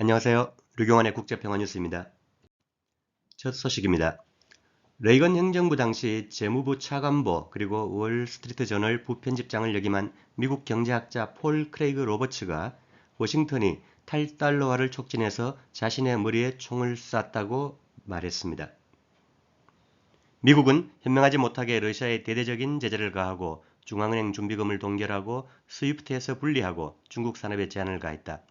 안녕하세요. 류경환의 국제평화뉴스입니다. 첫 소식입니다. 레이건 행정부 당시 재무부 차관보 그리고 월스트리트 저널 부편집장을 역임한 미국 경제학자 폴 크레이그 로버츠가 워싱턴이 탈달러화를 촉진해서 자신의 머리에 총을 쐈다고 말했습니다. 미국은 현명하지 못하게 러시아에 대대적인 제재를 가하고 중앙은행 준비금을 동결하고 스위프트에서 분리하고 중국 산업에 제한을 가했다.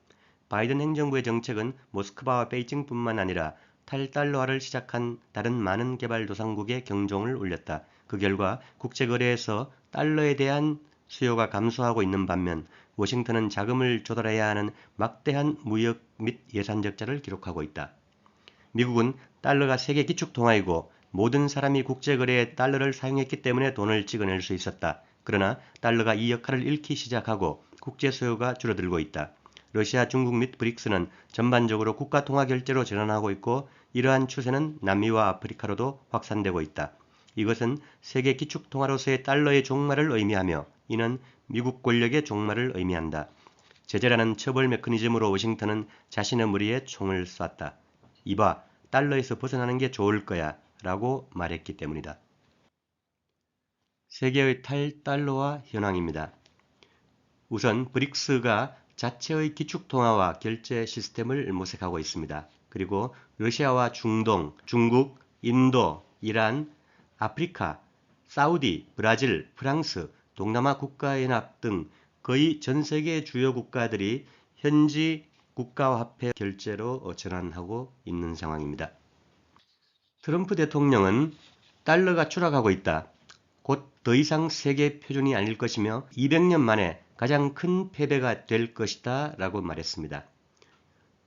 바이든 행정부의 정책은 모스크바와 베이징뿐만 아니라 탈달러화를 시작한 다른 많은 개발도상국에 경종을 울렸다. 그 결과 국제거래에서 달러에 대한 수요가 감소하고 있는 반면 워싱턴은 자금을 조달해야 하는 막대한 무역 및 예산 적자를 기록하고 있다. 미국은 달러가 세계 기축 통화이고 모든 사람이 국제거래에 달러를 사용했기 때문에 돈을 찍어낼 수 있었다. 그러나 달러가 이 역할을 잃기 시작하고 국제 수요가 줄어들고 있다. 러시아, 중국 및 브릭스는 전반적으로 국가 통화 결제로 전환하고 있고 이러한 추세는 남미와 아프리카로도 확산되고 있다. 이것은 세계 기축 통화로서의 달러의 종말을 의미하며 이는 미국 권력의 종말을 의미한다. 제재라는 처벌 메커니즘으로 워싱턴은 자신의 머리에 총을 쐈다. 이봐, 달러에서 벗어나는 게 좋을 거야 라고 말했기 때문이다. 세계의 탈달러화 현황입니다. 우선 브릭스가 자체의 기축통화와 결제 시스템을 모색하고 있습니다. 그리고 러시아와 중동, 중국, 인도, 이란, 아프리카, 사우디, 브라질, 프랑스, 동남아 국가연합 등 거의 전 세계 주요 국가들이 현지 국가화폐 결제로 전환하고 있는 상황입니다. 트럼프 대통령은 달러가 추락하고 있다. 곧 더 이상 세계 표준이 아닐 것이며 200년 만에 가장 큰 패배가 될 것이다 라고 말했습니다.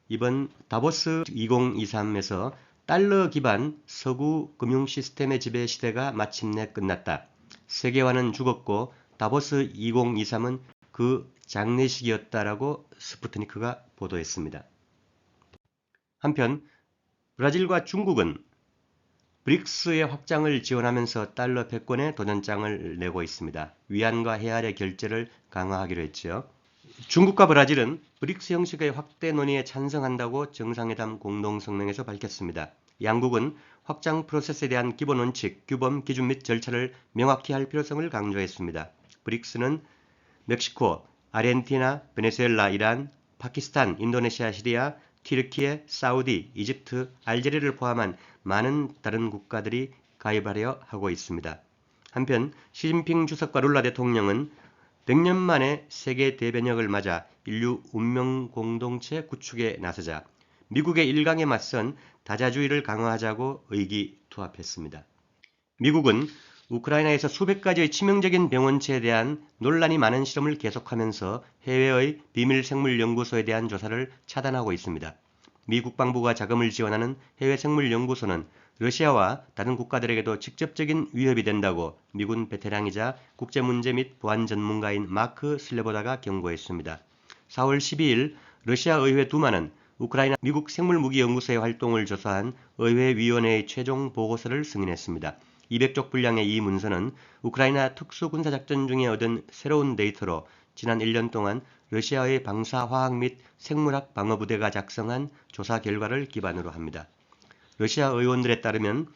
이번 다보스 2023에서 달러 기반 서구 금융 시스템의 지배 시대가 마침내 끝났다. 세계화는 죽었고 다보스 2023은 그 장례식이었다라고 스푸트니크가 보도했습니다. 한편 브라질과 중국은 브릭스의 확장을 지원하면서 달러 패권의 도전장을 내고 있습니다. 위안과 해안의 결제를 강화하기로 했죠. 중국과 브라질은 브릭스 형식의 확대 논의에 찬성한다고 정상회담 공동성명에서 밝혔습니다. 양국은 확장 프로세스에 대한 기본 원칙, 규범, 기준 및 절차를 명확히 할 필요성을 강조했습니다. 브릭스는 멕시코, 아르헨티나, 베네수엘라, 이란, 파키스탄, 인도네시아, 시리아, 튀르키예, 사우디, 이집트, 알제리를 포함한 많은 다른 국가들이 가입하려 하고 있습니다. 한편 시진핑 주석과 룰라 대통령은 100년 만에 세계 대변혁을 맞아 인류 운명 공동체 구축에 나서자 미국의 일강에 맞선 다자주의를 강화하자고 의기투합했습니다. 미국은 우크라이나에서 수백 가지의 치명적인 병원체에 대한 논란이 많은 실험을 계속하면서 해외의 비밀 생물 연구소에 대한 조사를 차단하고 있습니다. 미 국방부가 자금을 지원하는 해외 생물 연구소는 러시아와 다른 국가들에게도 직접적인 위협이 된다고 미군 베테랑이자 국제 문제 및 보안 전문가인 마크 슬레보다가 경고했습니다. 4월 12일 러시아 의회 두마는 우크라이나 미국 생물무기연구소의 활동을 조사한 의회위원회의 최종 보고서를 승인했습니다. 200쪽 분량의 이 문서는 우크라이나 특수군사작전 중에 얻은 새로운 데이터로 지난 1년 동안 러시아의 방사화학 및 생물학 방어부대가 작성한 조사 결과를 기반으로 합니다. 러시아 의원들에 따르면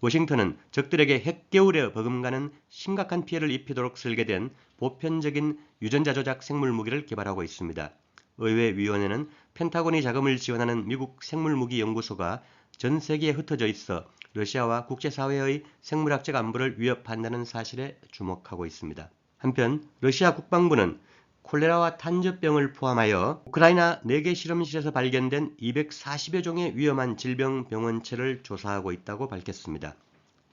워싱턴은 적들에게 핵개울에 버금가는 심각한 피해를 입히도록 설계된 보편적인 유전자 조작 생물 무기를 개발하고 있습니다. 의회위원회는 펜타곤이 자금을 지원하는 미국 생물무기 연구소가 전 세계에 흩어져 있어 러시아와 국제사회의 생물학적 안보를 위협한다는 사실에 주목하고 있습니다. 한편 러시아 국방부는 콜레라와 탄저병을 포함하여 우크라이나 4개 실험실에서 발견된 240여 종의 위험한 질병 병원체를 조사하고 있다고 밝혔습니다.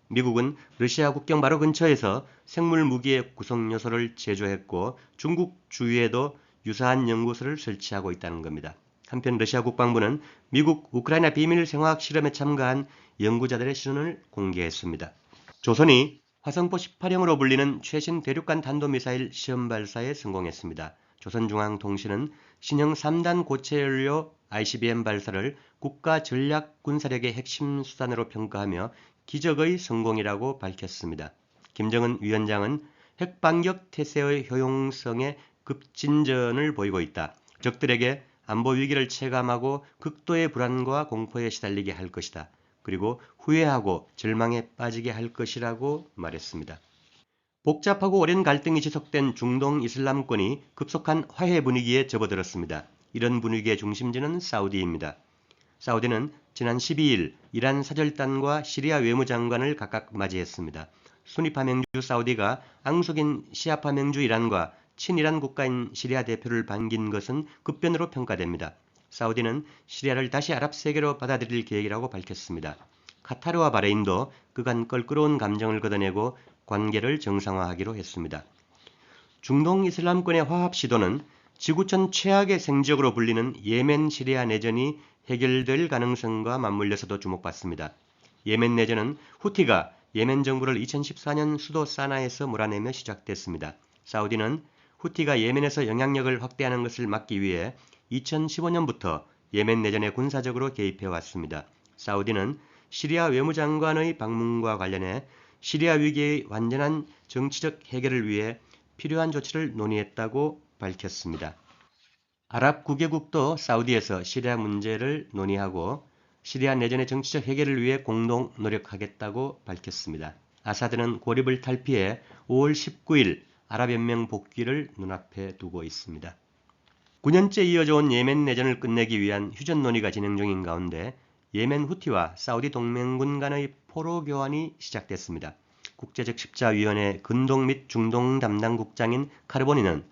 미국은 러시아 국경 바로 근처에서 생물 무기의 구성 요소를 제조했고 중국 주위에도 유사한 연구소를 설치하고 있다는 겁니다. 한편 러시아 국방부는 미국 우크라이나 비밀 생화학 실험에 참가한 연구자들의 신원을 공개했습니다. 조선이 화성포 18형으로 불리는 최신 대륙간 탄도미사일 시험 발사에 성공했습니다. 조선중앙통신은 신형 3단 고체연료 ICBM 발사를 국가 전략 군사력의 핵심 수단으로 평가하며 기적의 성공이라고 밝혔습니다. 김정은 위원장은 핵반격 태세의 효용성에 급진전을 보이고 있다. 적들에게 안보 위기를 체감하고 극도의 불안과 공포에 시달리게 할 것이다. 그리고 후회하고 절망에 빠지게 할 것이라고 말했습니다. 복잡하고 오랜 갈등이 지속된 중동 이슬람권이 급속한 화해 분위기에 접어들었습니다. 이런 분위기의 중심지는 사우디입니다. 사우디는 지난 12일 이란 사절단과 시리아 외무장관을 각각 맞이했습니다. 순위파 맹주 사우디가 앙숙인 시아파 맹주 이란과 친이란 국가인 시리아 대표를 반긴 것은 급변으로 평가됩니다. 사우디는 시리아를 다시 아랍 세계로 받아들일 계획이라고 밝혔습니다. 카타르와 바레인도 그간 껄끄러운 감정을 걷어내고 관계를 정상화하기로 했습니다. 중동 이슬람권의 화합 시도는 지구촌 최악의 생지역으로 불리는 예멘 시리아 내전이 해결될 가능성과 맞물려서도 주목받습니다. 예멘 내전은 후티가 예멘 정부를 2014년 수도 사나에서 몰아내며 시작됐습니다. 사우디는 후티가 예멘에서 영향력을 확대하는 것을 막기 위해 2015년부터 예멘 내전에 군사적으로 개입해 왔습니다. 사우디는 시리아 외무장관의 방문과 관련해 시리아 위기의 완전한 정치적 해결을 위해 필요한 조치를 논의했다고 밝혔습니다. 아랍 9개국도 사우디에서 시리아 문제를 논의하고 시리아 내전의 정치적 해결을 위해 공동 노력하겠다고 밝혔습니다. 아사드는 고립을 탈피해 5월 19일 아랍연맹 복귀를 눈앞에 두고 있습니다. 9년째 이어져 온 예멘 내전을 끝내기 위한 휴전 논의가 진행 중인 가운데 예멘 후티와 사우디 동맹군 간의 포로 교환이 시작됐습니다. 국제적 십자위원회 근동 및 중동 담당 국장인 카르보니는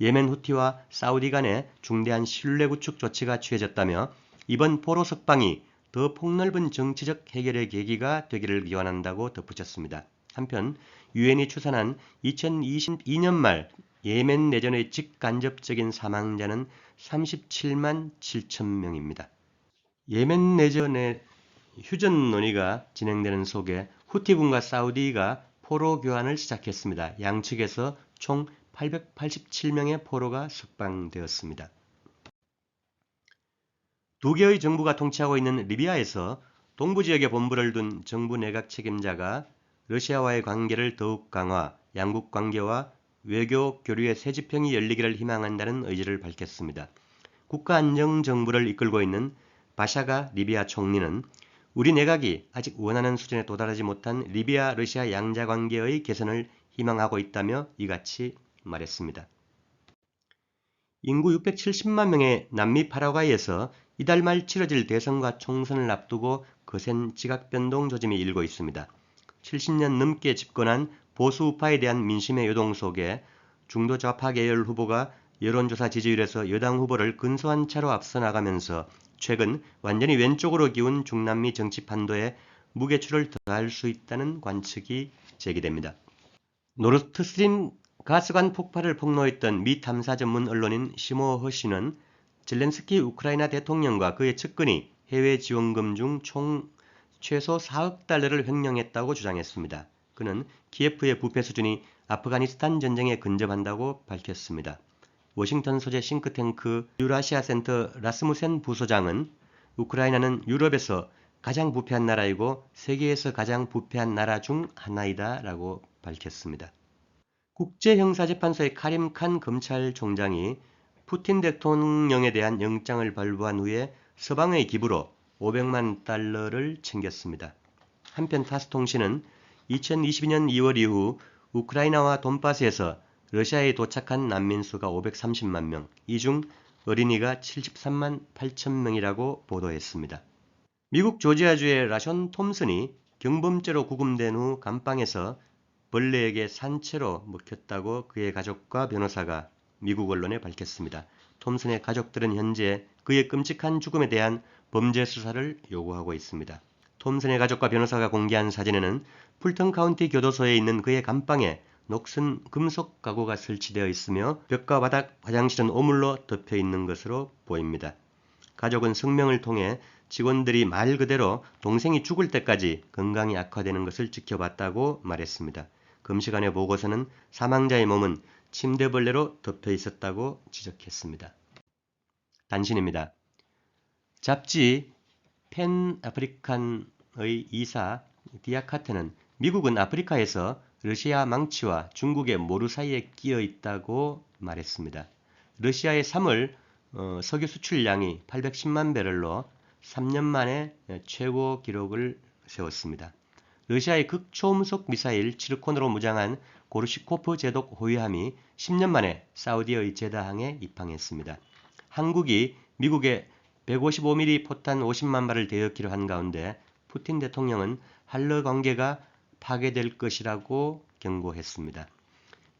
예멘 후티와 사우디 간의 중대한 신뢰 구축 조치가 취해졌다며 이번 포로 석방이 더 폭넓은 정치적 해결의 계기가 되기를 기원한다고 덧붙였습니다. 한편 유엔이 추산한 2022년 말 예멘 내전의 직간접적인 사망자는 37만 7천 명입니다. 예멘 내전의 휴전 논의가 진행되는 속에 후티군과 사우디가 포로 교환을 시작했습니다. 양측에서 총 887명의 포로가 석방되었습니다. 두 개의 정부가 통치하고 있는 리비아에서 동부 지역에 본부를 둔 정부 내각 책임자가 러시아와의 관계를 더욱 강화, 양국 관계와 외교 교류의 새 지평이 열리기를 희망한다는 의지를 밝혔습니다. 국가안정정부를 이끌고 있는 바샤가 리비아 총리는 우리 내각이 아직 원하는 수준에 도달하지 못한 리비아 러시아 양자 관계의 개선을 희망하고 있다며 이같이 말했습니다. 인구 670만 명의 남미 파라과이에서 이달 말 치러질 대선과 총선을 앞두고 거센 지각 변동 조짐이 일고 있습니다. 70년 넘게 집권한 보수 우파에 대한 민심의 요동 속에 중도 좌파 계열 후보가 여론조사 지지율에서 여당 후보를 근소한 차로 앞서 나가면서 최근 완전히 왼쪽으로 기운 중남미 정치 판도에 무게추를 더할 수 있다는 관측이 제기됩니다. 노르트스트림 가스관 폭발을 폭로했던 미 탐사 전문 언론인 시모 허 씨는 젤렌스키 우크라이나 대통령과 그의 측근이 해외 지원금 중 총 최소 4억 달러를 횡령했다고 주장했습니다. 그는 키예프의 부패 수준이 아프가니스탄 전쟁에 근접한다고 밝혔습니다. 워싱턴 소재 싱크탱크 유라시아 센터 라스무센 부소장은 우크라이나는 유럽에서 가장 부패한 나라이고 세계에서 가장 부패한 나라 중 하나이다 라고 밝혔습니다. 국제형사재판소의 카림 칸 검찰총장이 푸틴 대통령에 대한 영장을 발부한 후에 서방의 기부로 500만 달러를 챙겼습니다. 한편 타스통신은 2022년 2월 이후 우크라이나와 돈바스에서 러시아에 도착한 난민 수가 530만 명, 이 중 어린이가 73만 8천 명이라고 보도했습니다. 미국 조지아주의 라션 톰슨이 경범죄로 구금된 후 감방에서 벌레에게 산채로 먹혔다고 그의 가족과 변호사가 미국 언론에 밝혔습니다. 톰슨의 가족들은 현재 그의 끔찍한 죽음에 대한 범죄 수사를 요구하고 있습니다. 톰슨의 가족과 변호사가 공개한 사진에는 풀턴 카운티 교도소에 있는 그의 감방에 녹슨 금속 가구가 설치되어 있으며 벽과 바닥, 화장실은 오물로 덮여 있는 것으로 보입니다. 가족은 성명을 통해 직원들이 말 그대로 동생이 죽을 때까지 건강이 악화되는 것을 지켜봤다고 말했습니다. 금시간의 보고서는 사망자의 몸은 침대벌레로 덮여 있었다고 지적했습니다. 단신입니다. 잡지 펜 아프리칸 의 이사 디아카트는 미국은 아프리카에서 러시아 망치와 중국의 모루 사이에 끼어 있다고 말했습니다. 러시아의 3월 어, 석유 수출량이 810만 배럴로 3년 만에 최고 기록을 세웠습니다. 러시아의 극초음속 미사일 치르콘으로 무장한 고르시코프 제독 호위함이 10년 만에 사우디의 제다항에 입항했습니다. 한국이 미국에 155mm 포탄 50만 발을 대역기로 한 가운데 푸틴 대통령은 한러 관계가 파괴될 것이라고 경고했습니다.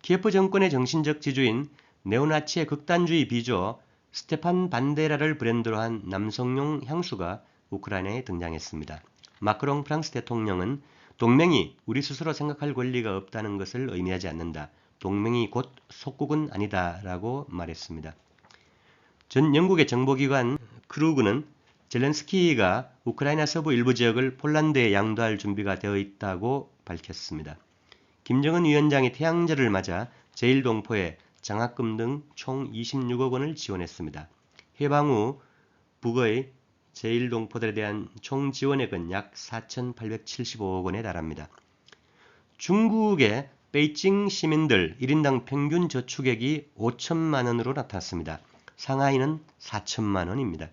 키예프 정권의 정신적 지주인 네오나치의 극단주의 비조 스테판 반데라를 브랜드로 한 남성용 향수가 우크라이나에 등장했습니다. 마크롱 프랑스 대통령은 동맹이 우리 스스로 생각할 권리가 없다는 것을 의미하지 않는다. 동맹이 곧 속국은 아니다. 라고 말했습니다. 전 영국의 정보기관 크루그는 젤렌스키가 우크라이나 서부 일부 지역을 폴란드에 양도할 준비가 되어 있다고 밝혔습니다. 김정은 위원장이 태양절을 맞아 제1동포에 장학금 등 총 26억 원을 지원했습니다. 해방 후 북의 제1동포들에 대한 총 지원액은 약 4,875억 원에 달합니다. 중국의 베이징 시민들 1인당 평균 저축액이 5천만 원으로 나타났습니다. 상하이는 4천만 원입니다.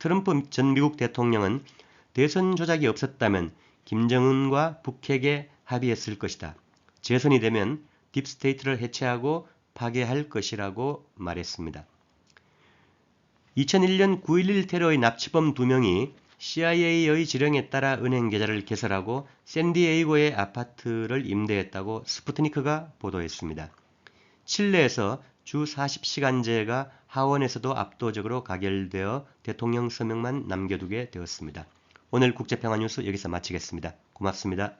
트럼프 전 미국 대통령은 대선 조작이 없었다면 김정은과 북핵에 합의했을 것이다. 재선이 되면 딥스테이트를 해체하고 파괴할 것이라고 말했습니다. 2001년 9.11 테러의 납치범 2명이 CIA의 지령에 따라 은행 계좌를 개설하고 샌디에이고의 아파트를 임대했다고 스푸트니크가 보도했습니다. 칠레에서 주 40시간제가 하원에서도 압도적으로 가결되어 대통령 서명만 남겨두게 되었습니다. 오늘 국제평화 뉴스 여기서 마치겠습니다. 고맙습니다.